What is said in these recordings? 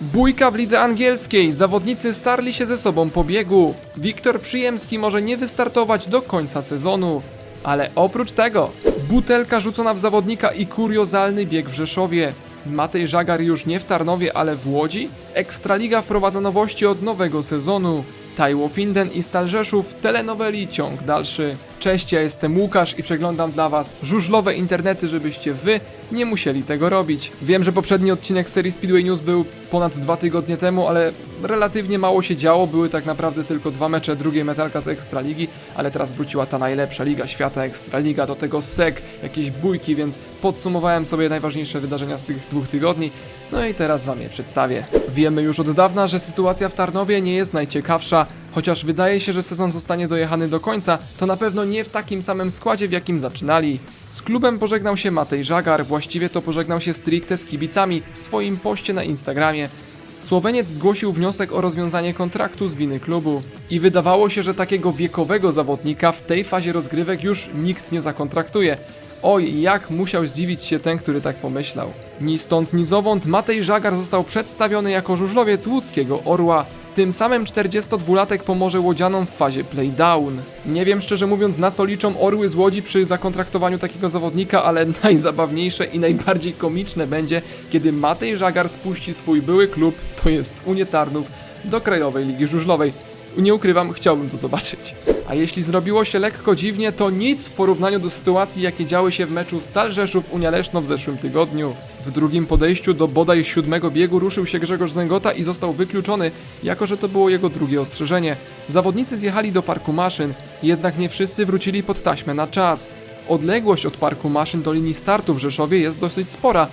Bójka w lidze angielskiej. Zawodnicy starli się ze sobą po biegu. Wiktor Przyjemski może nie wystartować do końca sezonu. Ale oprócz tego, butelka rzucona w zawodnika i kuriozalny bieg w Rzeszowie. Matej Żagar już nie w Tarnowie, ale w Łodzi? Ekstraliga wprowadza nowości od nowego sezonu. Tajło Finden i Stal Rzeszów, telenoweli ciąg dalszy. Cześć, ja jestem Łukasz i przeglądam dla Was żużlowe internety, żebyście Wy nie musieli tego robić. Wiem, że poprzedni odcinek serii Speedway News był ponad dwa tygodnie temu, ale relatywnie mało się działo. Były tak naprawdę tylko dwa mecze drugiej metalka z Ekstraligi, ale teraz wróciła ta najlepsza liga świata Ekstraliga, do tego SEK, jakieś bójki, więc podsumowałem sobie najważniejsze wydarzenia z tych dwóch tygodni. No i teraz Wam je przedstawię. Wiemy już od dawna, że sytuacja w Tarnowie nie jest najciekawsza. Chociaż wydaje się, że sezon zostanie dojechany do końca, to na pewno nie w takim samym składzie, w jakim zaczynali. Z klubem pożegnał się Matej Żagar, właściwie to pożegnał się stricte z kibicami w swoim poście na Instagramie. Słoweniec zgłosił wniosek o rozwiązanie kontraktu z winy klubu. I wydawało się, że takiego wiekowego zawodnika w tej fazie rozgrywek już nikt nie zakontraktuje. Oj, jak musiał zdziwić się ten, który tak pomyślał. Ni stąd, ni zowąd Matej Żagar został przedstawiony jako żużlowiec łódzkiego Orła. Tym samym 42-latek pomoże łodzianom w fazie playdown. Nie wiem szczerze mówiąc na co liczą Orły z Łodzi przy zakontraktowaniu takiego zawodnika, ale najzabawniejsze i najbardziej komiczne będzie, kiedy Matej Żagar spuści swój były klub, to jest Unię Tarnów, do Krajowej Ligi Żużlowej. Nie ukrywam, chciałbym to zobaczyć. A jeśli zrobiło się lekko dziwnie, to nic w porównaniu do sytuacji, jakie działy się w meczu Stal Rzeszów Unia Leszno w zeszłym tygodniu. W drugim podejściu do bodaj siódmego biegu ruszył się Grzegorz Zęgota i został wykluczony, jako że to było jego drugie ostrzeżenie. Zawodnicy zjechali do parku maszyn, jednak nie wszyscy wrócili pod taśmę na czas. Odległość od parku maszyn do linii startu w Rzeszowie jest dosyć spora,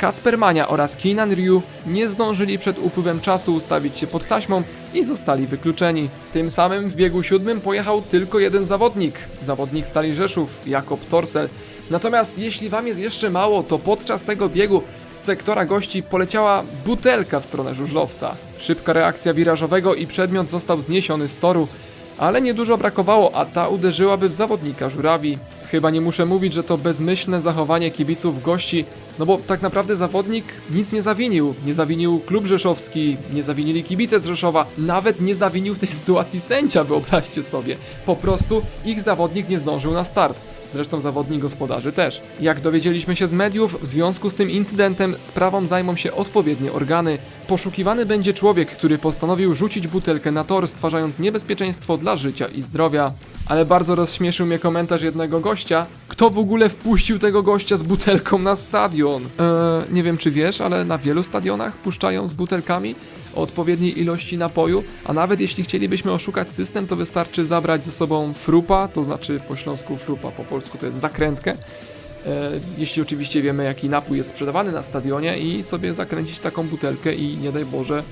Kacper Mania oraz Keenan Ryu nie zdążyli przed upływem czasu ustawić się pod taśmą i zostali wykluczeni. Tym samym w biegu siódmym pojechał tylko jeden zawodnik, zawodnik Stali Rzeszów, Jakob Torsel. Natomiast jeśli wam jest jeszcze mało, to podczas tego biegu z sektora gości poleciała butelka w stronę żużlowca. Szybka reakcja wirażowego i przedmiot został zniesiony z toru, ale niedużo brakowało, a ta uderzyłaby w zawodnika żurawi. Chyba nie muszę mówić, że to bezmyślne zachowanie kibiców gości, no bo tak naprawdę zawodnik nic nie zawinił. Nie zawinił klub rzeszowski, nie zawinili kibice z Rzeszowa, nawet nie zawinił w tej sytuacji sędzia, wyobraźcie sobie. Po prostu ich zawodnik nie zdążył na start. Zresztą zawodnik gospodarzy też. Jak dowiedzieliśmy się z mediów, w związku z tym incydentem sprawą zajmą się odpowiednie organy. Poszukiwany będzie człowiek, który postanowił rzucić butelkę na tor, stwarzając niebezpieczeństwo dla życia i zdrowia. Ale bardzo rozśmieszył mnie komentarz jednego gościa. Kto w ogóle wpuścił tego gościa z butelką na stadion? Eee, nie wiem czy wiesz, ale na wielu stadionach puszczają z butelkami o odpowiedniej ilości napoju, a nawet jeśli chcielibyśmy oszukać system, to wystarczy zabrać ze sobą frupa, to znaczy po śląsku frupa, po polsku to jest zakrętkę. E, jeśli oczywiście wiemy, jaki napój jest sprzedawany na stadionie i sobie zakręcić taką butelkę i nie daj Boże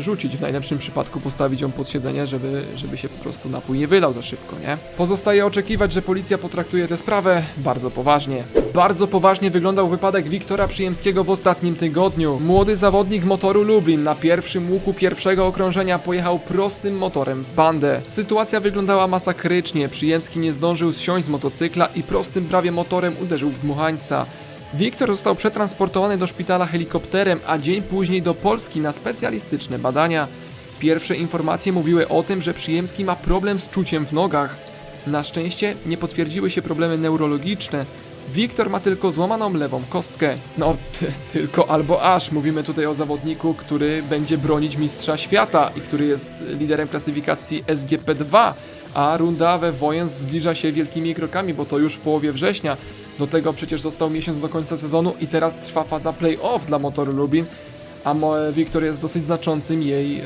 rzucić. W najlepszym przypadku postawić ją pod siedzenie, żeby, żeby się po prostu napój nie wylał za szybko, nie? Pozostaje oczekiwać, że policja potraktuje tę sprawę bardzo poważnie. Bardzo poważnie wyglądał wypadek Wiktora Przyjemskiego w ostatnim tygodniu. Młody zawodnik motoru Lublin na pierwszym łuku pierwszego okrążenia pojechał prostym motorem w bandę. Sytuacja wyglądała masakrycznie. Przyjemski nie zdążył zsiąść z motocykla i prostym prawie motorem uderzył w dmuchańca. Wiktor został przetransportowany do szpitala helikopterem, a dzień później do Polski na specjalistyczne badania. Pierwsze informacje mówiły o tym, że Przyjemski ma problem z czuciem w nogach. Na szczęście nie potwierdziły się problemy neurologiczne. Wiktor ma tylko złamaną lewą kostkę. No, ty, tylko albo aż. Mówimy tutaj o zawodniku, który będzie bronić mistrza świata i który jest liderem klasyfikacji SGP2, a runda we Wojens zbliża się wielkimi krokami, bo to już w połowie września. Do tego przecież został miesiąc do końca sezonu i teraz trwa faza play-off dla Motoru Lublin, a Wiktor jest dosyć znaczącym jej e,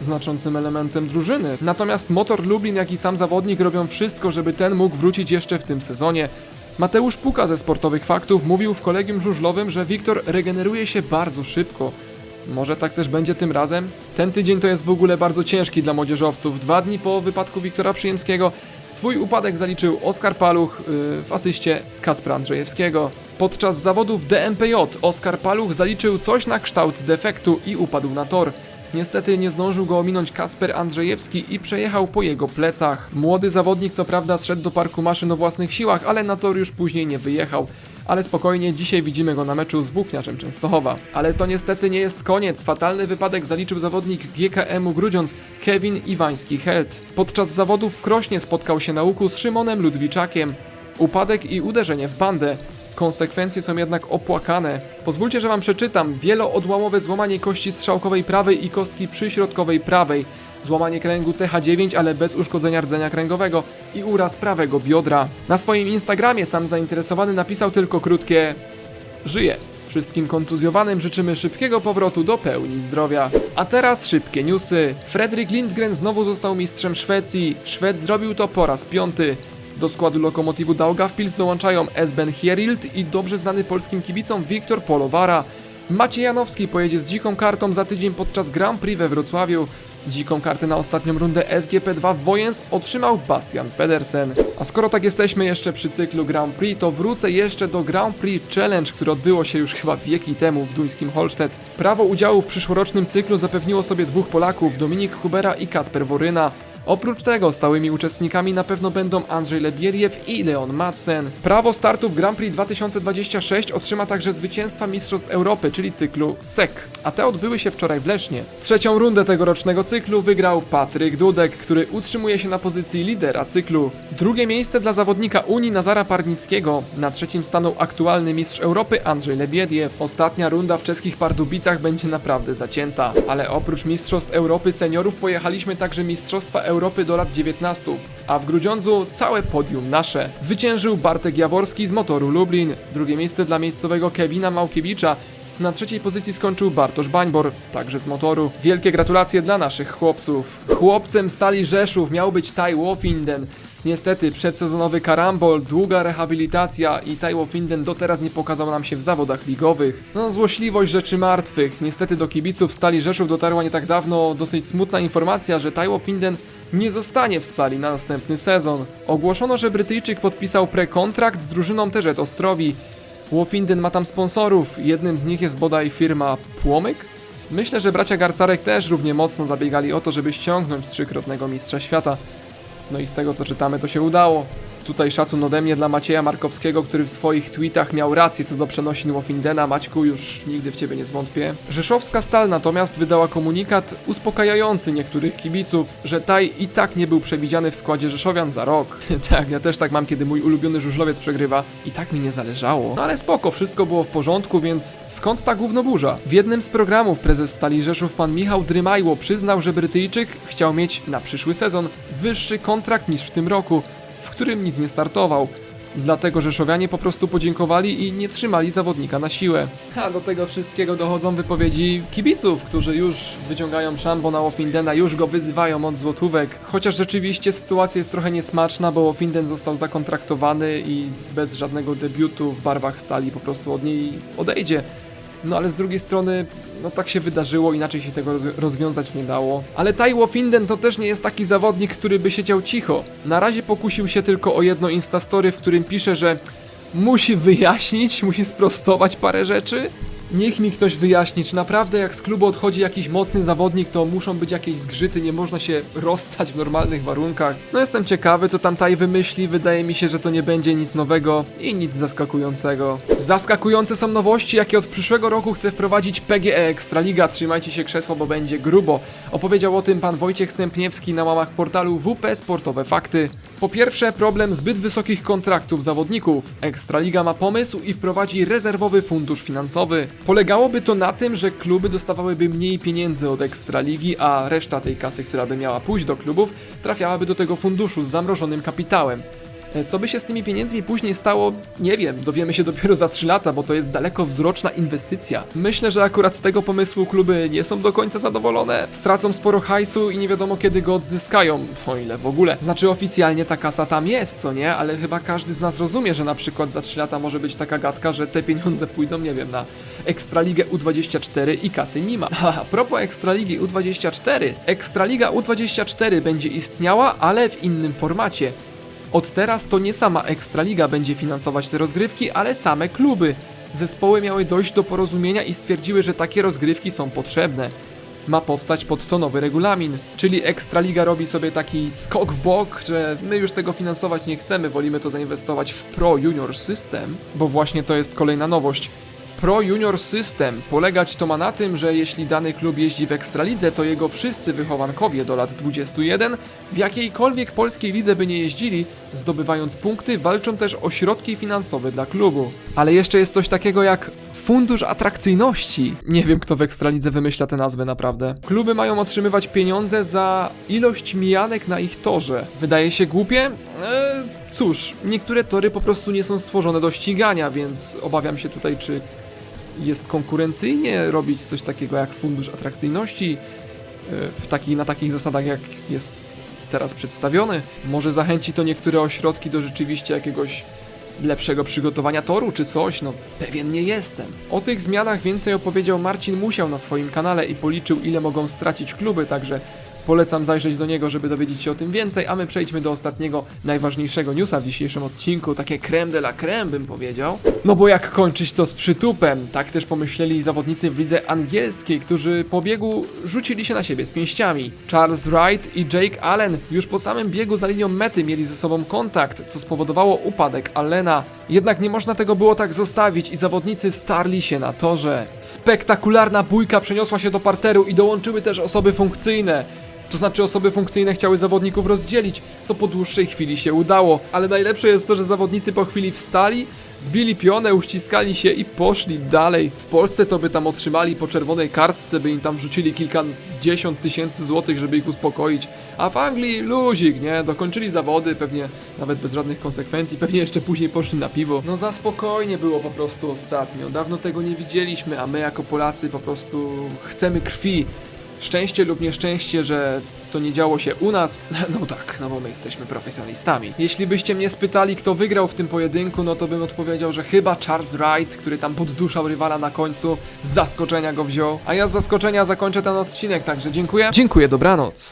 znaczącym elementem drużyny. Natomiast Motor Lublin, jak i sam zawodnik robią wszystko, żeby ten mógł wrócić jeszcze w tym sezonie. Mateusz Puka ze Sportowych Faktów mówił w kolegium żużlowym, że Wiktor regeneruje się bardzo szybko. Może tak też będzie tym razem? Ten tydzień to jest w ogóle bardzo ciężki dla młodzieżowców. Dwa dni po wypadku Wiktora Przyjemskiego swój upadek zaliczył Oskar Paluch yy, w asyście Kacpra Andrzejewskiego. Podczas zawodów DMPJ Oskar Paluch zaliczył coś na kształt defektu i upadł na tor. Niestety nie zdążył go ominąć Kacper Andrzejewski i przejechał po jego plecach. Młody zawodnik co prawda zszedł do parku maszyn o własnych siłach, ale na tor już później nie wyjechał. Ale spokojnie, dzisiaj widzimy go na meczu z Włókniarzem Częstochowa. Ale to niestety nie jest koniec. Fatalny wypadek zaliczył zawodnik GKM-u Grudziądz Kevin Iwański-Held. Podczas zawodów w Krośnie spotkał się na łuku z Szymonem Ludwiczakiem. Upadek i uderzenie w bandę. Konsekwencje są jednak opłakane. Pozwólcie, że wam przeczytam. Wieloodłamowe złamanie kości strzałkowej prawej i kostki przyśrodkowej prawej. Złamanie kręgu TH9, ale bez uszkodzenia rdzenia kręgowego i uraz prawego biodra. Na swoim Instagramie sam zainteresowany napisał tylko krótkie Żyje. Wszystkim kontuzjowanym życzymy szybkiego powrotu do pełni zdrowia. A teraz szybkie newsy. Fredrik Lindgren znowu został mistrzem Szwecji. Szwed zrobił to po raz piąty. Do składu lokomotywu Daugavpils dołączają Esben Hierild i dobrze znany polskim kibicom Wiktor Polowara. Maciej Janowski pojedzie z dziką kartą za tydzień podczas Grand Prix we Wrocławiu. Dziką kartę na ostatnią rundę SGP2 w Wojens otrzymał Bastian Pedersen. A skoro tak jesteśmy jeszcze przy cyklu Grand Prix, to wrócę jeszcze do Grand Prix Challenge, które odbyło się już chyba wieki temu w duńskim Holstedt. Prawo udziału w przyszłorocznym cyklu zapewniło sobie dwóch Polaków, Dominik Hubera i Kacper Woryna. Oprócz tego stałymi uczestnikami na pewno będą Andrzej Lebieriew i Leon Madsen. Prawo startu w Grand Prix 2026 otrzyma także zwycięstwa Mistrzostw Europy, czyli cyklu SEC, a te odbyły się wczoraj w Lesznie. Trzecią rundę tegorocznego cyklu wygrał Patryk Dudek, który utrzymuje się na pozycji lidera cyklu. Drugie miejsce dla zawodnika Unii Nazara Parnickiego. Na trzecim stanął aktualny mistrz Europy Andrzej Lebiediew. Ostatnia runda w czeskich Pardubicach będzie naprawdę zacięta. Ale oprócz Mistrzostw Europy seniorów pojechaliśmy także Mistrzostwa Europy do lat 19, a w Grudziądzu całe podium nasze. Zwyciężył Bartek Jaworski z motoru Lublin. Drugie miejsce dla miejscowego Kevina Małkiewicza. Na trzeciej pozycji skończył Bartosz Bańbor, także z motoru. Wielkie gratulacje dla naszych chłopców. Chłopcem Stali Rzeszów miał być Tai Wofinden. Niestety przedsezonowy karambol, długa rehabilitacja i Taiwo Finden do teraz nie pokazał nam się w zawodach ligowych. No złośliwość rzeczy martwych. Niestety do kibiców Stali Rzeszów dotarła nie tak dawno dosyć smutna informacja, że Taiwo Finden nie zostanie w Stali na następny sezon. Ogłoszono, że Brytyjczyk podpisał prekontrakt z drużyną TZ Ostrowi. Łofinden ma tam sponsorów, jednym z nich jest bodaj firma Płomyk? Myślę, że bracia Garcarek też równie mocno zabiegali o to, żeby ściągnąć trzykrotnego mistrza świata. No i z tego co czytamy to się udało. Tutaj szacun ode mnie dla Macieja Markowskiego, który w swoich tweetach miał rację co do przenosin Wofindena. Maćku, już nigdy w ciebie nie zwątpię. Rzeszowska Stal natomiast wydała komunikat uspokajający niektórych kibiców, że Taj i tak nie był przewidziany w składzie Rzeszowian za rok. tak, ja też tak mam, kiedy mój ulubiony żużlowiec przegrywa. I tak mi nie zależało. No ale spoko, wszystko było w porządku, więc skąd ta gównoburza? W jednym z programów prezes Stali Rzeszów, pan Michał Drymajło, przyznał, że Brytyjczyk chciał mieć na przyszły sezon wyższy kontrakt niż w tym roku którym nic nie startował. Dlatego Rzeszowianie po prostu podziękowali i nie trzymali zawodnika na siłę. A do tego wszystkiego dochodzą wypowiedzi kibiców, którzy już wyciągają szambo na Wofindena, już go wyzywają od złotówek. Chociaż rzeczywiście sytuacja jest trochę niesmaczna, bo Wofinden został zakontraktowany i bez żadnego debiutu w barwach stali po prostu od niej odejdzie. No ale z drugiej strony, no tak się wydarzyło, inaczej się tego roz- rozwiązać nie dało. Ale Taiwo Finden to też nie jest taki zawodnik, który by siedział cicho. Na razie pokusił się tylko o jedno instastory, w którym pisze, że musi wyjaśnić, musi sprostować parę rzeczy. Niech mi ktoś wyjaśni, czy naprawdę jak z klubu odchodzi jakiś mocny zawodnik, to muszą być jakieś zgrzyty, nie można się rozstać w normalnych warunkach. No jestem ciekawy, co tam Taj wymyśli, wydaje mi się, że to nie będzie nic nowego i nic zaskakującego. Zaskakujące są nowości, jakie od przyszłego roku chce wprowadzić PGE Ekstraliga. Trzymajcie się krzesło, bo będzie grubo. Opowiedział o tym pan Wojciech Stępniewski na łamach portalu WP Sportowe Fakty. Po pierwsze, problem zbyt wysokich kontraktów zawodników. Ekstraliga ma pomysł i wprowadzi rezerwowy fundusz finansowy. Polegałoby to na tym, że kluby dostawałyby mniej pieniędzy od Ekstraligi, a reszta tej kasy, która by miała pójść do klubów, trafiałaby do tego funduszu z zamrożonym kapitałem. E, Co by się z tymi pieniędzmi później stało, nie wiem, dowiemy się dopiero za 3 lata, bo to jest dalekowzroczna inwestycja. Myślę, że akurat z tego pomysłu kluby nie są do końca zadowolone. Stracą sporo hajsu i nie wiadomo kiedy go odzyskają, o ile w ogóle. Znaczy oficjalnie ta kasa tam jest, co nie? Ale chyba każdy z nas rozumie, że na przykład za 3 lata może być taka gadka, że te pieniądze pójdą, nie wiem, na Ekstraligę U24 i kasy nie ma. A propos Ekstraligi U24, Ekstraliga U24 będzie istniała, ale w innym formacie. Od teraz to nie sama Ekstraliga będzie finansować te rozgrywki, ale same kluby. Zespoły miały dojść do porozumienia i stwierdziły, że takie rozgrywki są potrzebne. ma powstać pod to nowy regulamin. Czyli Ekstraliga robi sobie taki skok w bok, że my już tego finansować nie chcemy, wolimy to zainwestować w Pro Junior System, bo właśnie to jest kolejna nowość. Pro Junior System polegać to ma na tym, że jeśli dany klub jeździ w Ekstralidze, to jego wszyscy wychowankowie do lat 21 w jakiejkolwiek polskiej lidze by nie jeździli, zdobywając punkty, walczą też o środki finansowe dla klubu. Ale jeszcze jest coś takiego jak Fundusz Atrakcyjności. Nie wiem, kto w Ekstralidze wymyśla tę nazwę naprawdę. Kluby mają otrzymywać pieniądze za ilość mijanek na ich torze. Wydaje się głupie? Eee, cóż, niektóre tory po prostu nie są stworzone do ścigania, więc obawiam się tutaj, czy jest konkurencyjnie robić coś takiego jak fundusz atrakcyjności e, w taki, na takich zasadach, jak jest teraz przedstawiony. Może zachęci to niektóre ośrodki do rzeczywiście jakiegoś lepszego przygotowania toru czy coś, no pewien nie jestem. O tych zmianach więcej opowiedział Marcin Musiał na swoim kanale i policzył ile mogą stracić kluby, także polecam zajrzeć do niego, żeby dowiedzieć się o tym więcej, a my przejdźmy do ostatniego, najważniejszego newsa w dzisiejszym odcinku, takie creme de la creme bym powiedział. No bo jak kończyć to z przytupem? Tak też pomyśleli zawodnicy w lidze angielskiej, którzy po biegu rzucili się na siebie z pięściami. Charles Wright i Jake Allen już po samym biegu za linią mety mieli ze sobą kontakt, co spowodowało upadek Allena. Jednak nie można tego było tak zostawić i zawodnicy starli się na torze. Spektakularna bójka przeniosła się do parteru i dołączyły też osoby funkcyjne. To znaczy osoby funkcyjne chciały zawodników rozdzielić, co po dłuższej chwili się udało, ale najlepsze jest to, że zawodnicy po chwili wstali, zbili pionę, uściskali się i poszli dalej. W Polsce to by tam otrzymali po czerwonej kartce, by im tam wrzucili kilkadziesiąt tysięcy złotych, żeby ich uspokoić, a w Anglii luzik, nie? Dokończyli zawody, pewnie nawet bez żadnych konsekwencji, pewnie jeszcze później poszli na piwo. No za spokojnie było po prostu ostatnio, dawno tego nie widzieliśmy, a my jako Polacy po prostu chcemy krwi. Szczęście lub nieszczęście, że to nie działo się u nas, no tak, no bo my jesteśmy profesjonalistami. Jeśli byście mnie spytali, kto wygrał w tym pojedynku, no to bym odpowiedział, że chyba Charles Wright, który tam podduszał rywala na końcu, z zaskoczenia go wziął. A ja z zaskoczenia zakończę ten odcinek, także dziękuję. Dziękuję, dobranoc.